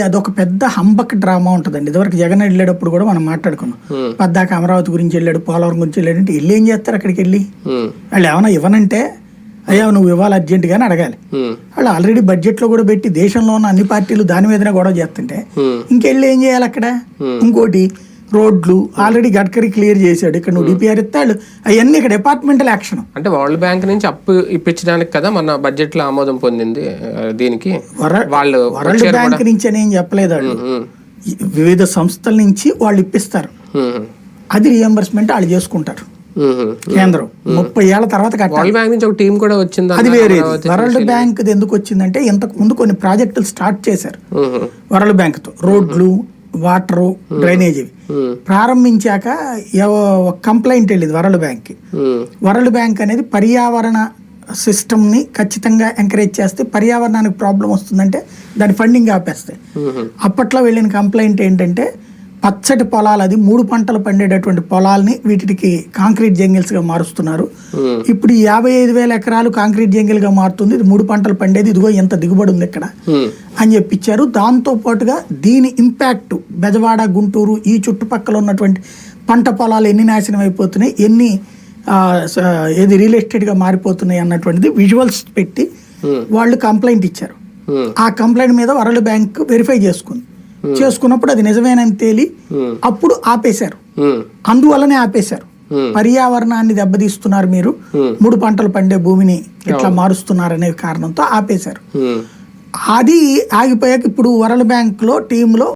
అదొక పెద్ద humbug drama ఉంటుందండి. ఇదివరకు జగన్ వెళ్ళేటప్పుడు కూడా మనం మాట్లాడుకున్నాం. పద్దాక అమరావతి గురించి వెళ్ళాడు పోలవరం గురించి వెళ్ళాడు అంటే వెళ్ళి ఏం చేస్తారు అక్కడికి వెళ్ళి? వాళ్ళు ఏమైనా ఇవ్వనంటే అయ్యా నువ్వు ఇవ్వాలి అర్జెంటుగానే అడగాలి. ఉమ్, వాళ్ళు ఆల్రెడీ బడ్జెట్లో కూడా పెట్టి దేశంలో ఉన్న అన్ని పార్టీలు దాని మీదనే గొడవ చేస్తుంటే ఇంకెళ్ళి ఏం చేయాలి అక్కడ? ఇంకోటి రోడ్లు ఆల్రెడీ గడ్కరీ క్లియర్ చేశాడు. ఇక్కడ నువ్వు డిపిఆర్ ఇస్తాడు అవన్నీ ఇక్కడ డిపార్ట్మెంటల్ యాక్షన్ అంటే వరల్డ్ బ్యాంక్ నుంచి అప్పు ఇప్పించడానికి కదా మన బడ్జెట్లో ఆమోదం పొందింది దీనికి. వాళ్ళు వరల్డ్ బ్యాంక్ నుంచి అని ఏం చెప్పలేదు వాళ్ళు. ఉమ్, ఈ వివిధ సంస్థల నుంచి వాళ్ళు ఇప్పిస్తారు. అది రియంబర్స్మెంట్ వాళ్ళు చేసుకుంటారు. కేంద్రం. ముప్పై ఏళ్ళ తర్వాత వరల్డ్ బ్యాంక్ నుంచి ఒక టీం కూడా వచ్చింది? అది వేరే వరల్డ్ బ్యాంక్ ఎందుకు వచ్చిందంటే ఇంతకు ముందు కొన్ని ప్రాజెక్టులు స్టార్ట్ చేశారు. వరల్డ్ బ్యాంక్తో రోడ్లు వాటరు డ్రైనేజ్ ప్రారంభించాక ఒక కంప్లైంట్ వెళ్ళేది వరల్డ్ బ్యాంక్కి. వరల్డ్ బ్యాంక్ అనేది పర్యావరణ సిస్టమ్ని ఖచ్చితంగా ఎంకరేజ్ చేస్తే పర్యావరణానికి ప్రాబ్లం వస్తుందంటే దాని ఫండింగ్ ఆపేస్తాయి. అప్పట్లో వెళ్ళిన కంప్లైంట్ ఏంటంటే పచ్చటి పొలాలు అది మూడు పంటలు పండేటటువంటి పొలాల్ని వీటికి కాంక్రీట్ జంగిల్స్గా మారుస్తున్నారు. ఇప్పుడు ఈ యాభై ఐదు వేల ఎకరాలు కాంక్రీట్ జంగిల్గా మారుతుంది. ఇది మూడు పంటలు పండేది. ఇదిగో ఎంత దిగుబడి ఉంది ఇక్కడ. అని చెప్పించారు దాంతో పాటుగా దీని ఇంపాక్ట్ బెజవాడ గుంటూరు ఈ చుట్టుపక్కల ఉన్నటువంటి పంట పొలాలు ఎన్ని నాశనం అయిపోతున్నాయి ఎన్ని ఏది రియల్ ఎస్టేట్గా మారిపోతున్నాయి అన్నటువంటిది విజువల్స్ పెట్టి వాళ్ళు కంప్లైంట్ ఇచ్చారు. ఆ కంప్లైంట్ మీద వరల్డ్ బ్యాంక్ వెరిఫై చేసుకుంది. చేసుకున్నప్పుడు అది నిజమేనని తేలి అప్పుడు ఆపేశారు. అందువల్లనే ఆపేశారు. పర్యావరణాన్ని దెబ్బతీస్తున్నారు మీరు. మూడు పంటలు పండే భూమిని ఇట్లా మారుస్తున్నారు అనే కారణంతో ఆపేశారు. అది ఆగిపోయాక ఇప్పుడు వరల్డ్ బ్యాంక్లో టీంలో